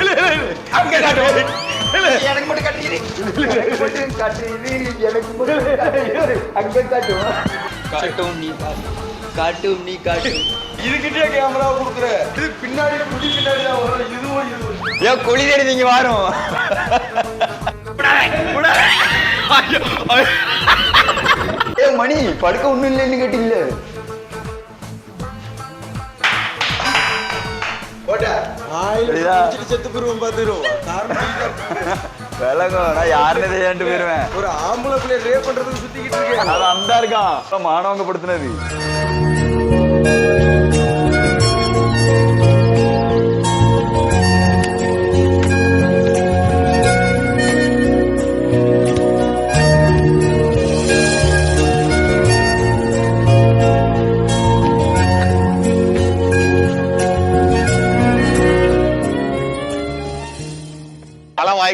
இல்ல இல்ல அங்க காட்டு எனக்கு மட்டும் காட்டுறீங்க எனக்கு மட்டும் காட்டுறீங்க எனக்கு மட்டும். அங்க காட்டுவா காட்டும் நீ காட்டும் காட்டும் நீ காட்டும். இதுகிட்டே கேமரா கொடுக்குற. இது பின்னாடி முடி பின்னாடி தான் வரும். இதுவும் இதுவும். ஏன் குழி தேடி நீங்க வரும். ஏ மணி படுக்க ஒண்ணும் இல்லைன்னு கேட்டீங்களே. செத்து போயிருவோம் பாத்துரும் விலகும் நான் யாருன்னு தெரியாண்டு போயிருவேன் ஒரு ஆம்பளை பிள்ளை ரேப் பண்றதுக்கு சுத்திக்கிட்டு இருக்கேன் அது அந்த இருக்கான் மாணவங்க படுத்தினது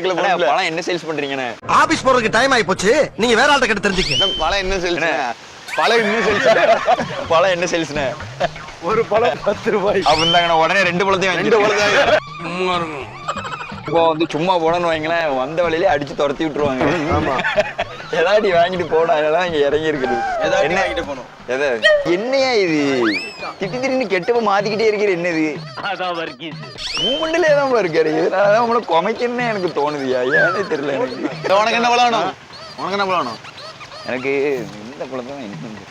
போடல பழம் என்ன சேல்ஸ் பண்றீங்கண்ணே? ஆபீஸ் போறதுக்கு டைம் ஆயி போச்சு நீங்க வேற ஆள்கிட்ட கிட்ட தெரிஞ்சுக்க பழம் என்ன செல்ஸ் பழம் இன்னும் செல்ஸ் பழம் என்ன சேல்ஸ்ண்ணே ஒரு பழம் பத்து ரூபாய். அப்படிந்தாங்கண்ணா உடனே ரெண்டு பழத்தையும் ரெண்டு வாங்கிட்டு பழம் இப்போ வந்து சும்மா போனோம்னு வைங்களேன் வந்த வழியிலே அடிச்சு துரத்தி விட்டுருவாங்க. ஆமா. ஏதாடி வாங்கிட்டு போனா அதெல்லாம் இங்க இறங்கி இருக்குது என்ன? வாங்கிட்டு போகணும் எது? என்னையா இது? திட்டி திடீர்னு கெட்டவ மாத்திக்கிட்டே இருக்கிற என்னது? மூமெண்ட்ல தான் இருக்காரு இதனாலதான் உங்களை குமைக்கணும்னு எனக்கு தோணுதுயா? ஏன்னு தெரியல எனக்கு. உனக்கு என்ன பழம் வேணும்? உனக்கு என்ன பழம் வேணும்? எனக்கு இந்த குழந்தை தான் என்ன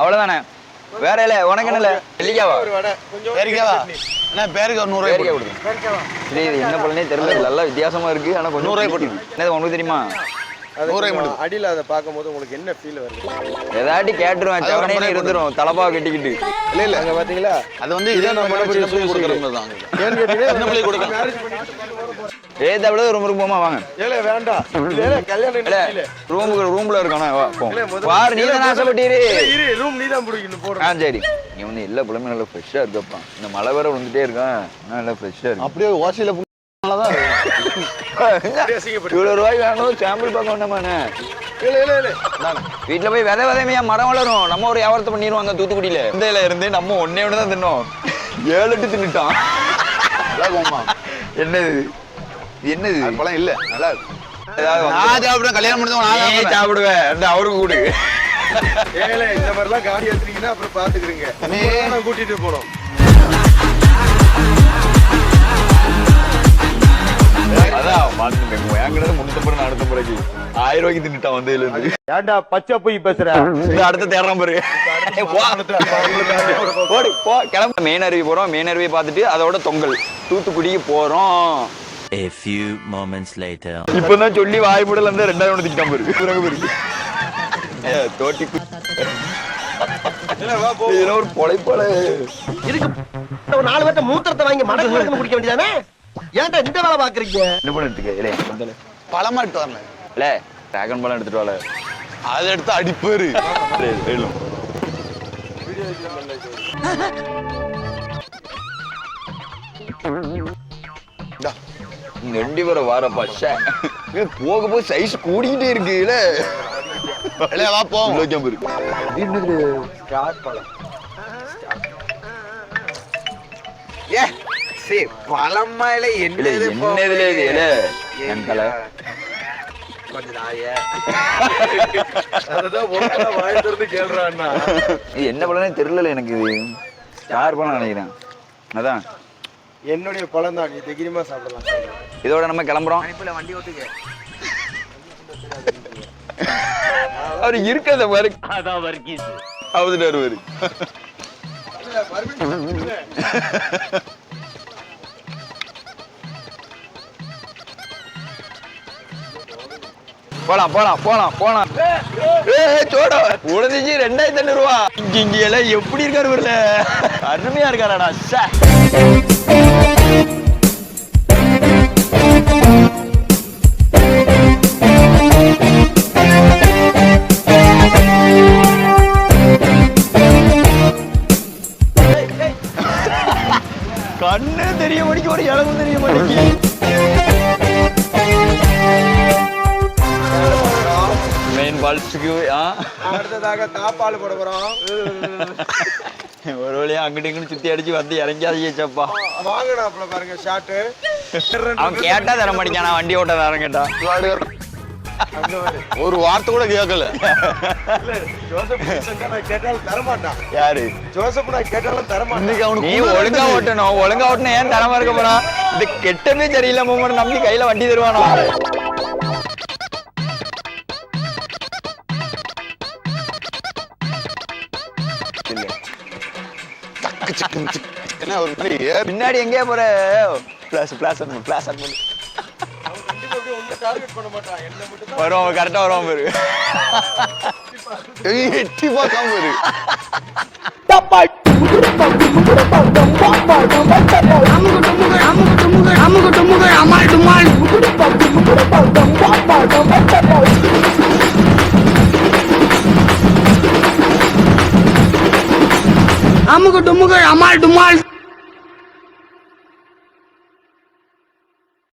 அவ்வளவுதானே? வேற இல்ல உனக்கு என்ன நெல்லிக்காவா? பேரிக்காவா? என்ன பேருக்கு ஒரு நூறு பேரிக்காய் ரூபாய் கொடுங்க சரி இது என்ன பழனே தெரியல. நல்லா வித்தியாசமா இருக்கு. ஆனா கொஞ்சம் நூறு ரூபாய் பிடிக்குது. என்னது உனக்கு தெரியுமா? அடியில அதை பார்க்கும்போது உங்களுக்கு என்ன ஃபீல் வருது? ஏதாட்டி கேட்டுருவேன். செவனே இருந்துரும். தலப்பா கட்டிக்கிட்டு. இல்ல இல்ல அங்க பாத்தீங்களா அது வந்து இதே நம்ம கொடுக்குறது தான். ஏன்னு கேட்டீங்கன்னா ஏதா விட வாங்க. ஏல வேண்டாம் இல்ல, கல்யாணம் இல்ல ரூம்ல இருக்கானே? வா போ. நீ தான் ஆசைப்பட்டீரு இரு. ரூம் நீ தான் பிடிக்கணும் போடுற ஆ சரி. நீ வந்து எல்லா புலமே நல்லா ஃப்ரெஷ்ஷா இருக்கப்பா இந்த மழை வேற விழுந்துட்டே இருக்கான் நல்லா ஃப்ரெஷ்ஷா இருக்கு. அப்படியே ஓசியில தான் இவ்வளவு ரூபாய் வேணும் சாம்பிள் பார்க்க வேண்டாமாண்ணே வீட்டுல போய் விதை விதைமையா மரம் வளரும். நம்ம ஒரு வியாபாரத்தை பண்ணிடுவாங்க தூத்துக்குடியில. இந்தியில இருந்து நம்ம ஒன்னே ஒன்று தான் தின்னோம். ஏழு எட்டு தின்னுட்டான். என்னது இது என்னது பழம் இல்ல. நல்லா நான் வந்து- சாப்பிடுறேன் கல்யாணம் முடிஞ்சவன் நான் சாப்பிடுவேன். சாப்பிடுவேன் அந்த அவருக்கு கூடு ஏல இந்த மாதிரிலாம் காடி எடுத்தீங்கன்னா அப்புறம் பாத்துக்கிறீங்க. கூட்டிட்டு போறோம். ஆயிரம் ரூபாய்க்கு தின்னுட்டான் வந்ததுல இருந்து. ஏன்டா பச்சை போய் பேசுற? இந்த அடுத்த தேடுறான் பாரு. போ. ஓடு போ. கிளம்ப. மெயின் அருவி போறோம். மெயின் அருவி பார்த்துட்டு அதோட தொங்கல். தூத்துக்குடிக்கு போறோம். A few moments later. இப்பதான் சொல்லி வாய் மூடல இருந்து ரெண்டாயிரம் ஒன்று திட்டான் பாரு இவரங்க பாரு ஏ, தோட்டி இதெல்லாம் ஒரு பொழைப்பாள இதுக்கு ஒரு நாலு பேர்த்த மூத்திரத்தை வாங்கி மடக்கு மடக்கு குடிக்க வேண்டியதானே ஏன்டா இந்த வேலை பாக்குறீங்க என்ன பண்ணிட்டு இருக்க இல்லையா பழமா எடுத்து வரல இல்ல டிராகன் பழம் எடுத்துட்டு வாழ அதை எடுத்து அடிப்பேரு வேணும் இந்தா. ரெண்டு பேரும் வார பச்சை. போக போக சைஸ் கூடிக்கிட்டே இருக்கு இல்ல இல்ல வா போ. வைக்காம இருக்கு. என்னது ஏ சரி பழமா இல்ல இல்ல என்னது என்னதுல இது இல்ல என் தலை. என்ன பழம்னே தெரியல எனக்கு இது. யார் பழம் நினைக்கிறேன். அதான். என்னுடைய பழம் தான். நீ தைரியமா சாப்பிடலாம். இதோட நம்ம கிளம்புறோம். இப்ப வண்டி ஓட்டுங்க அவர் இருக்கிறத பாரு. அவுதுட்டு வருவாரு. போலாம் போலாம் போலாம் போலாம். ஏய் சோடா உடஞ்சிச்சு ரெண்டாயிரத்தி ஐநூறு ரூபா இங்க எல்லாம் எப்படி இருக்காரு ஊர்ல அருமையா இருக்காராடா சார் கண்ணு தெரிய மாட்டேங்க ஒரு இளவும் தெரிய மாட்டேங்க மெயின் பால்ஸுக்கு ஆ? அடுத்ததாக தாப்பால் போட போறோம். ஒரு வழியா அங்கிட்டு இங்கிட்டு சுத்தி அடிச்சு வந்து இறங்கியாதீங்க சப்பா. வாங்கினாப்ல பாருங்க ஷாட்டு அவன் கேட்டா தர மாட்டேங்கான் வண்டி ஓட்ட கேட்டா. ஒரு வார்த்தை கூட கேட்கல. யாரு? ஜோசப் நான் கேட்டாலும் தரமாட்டான் இன்னைக்கு அவனுக்கு நீ ஒழுங்கா. ஓட்டணும் ஒழுங்கா ஓட்டணும் ஏன் தரமா இருக்க போறா? இந்த கெட்டமே சரியில்லை மூமெண்ட் நம்பி கையில வண்டி தருவானோ? ஒரு மாதிரி? பின்னாடி எங்கேயா போற? பிளாஸ் பிளாஸ் பிளாஸ் பண்ணு வரும் கரெக்டா வருவான் பாரு. எட்டி பார்க்காம இரு ডুমুকে আমার ডুমাল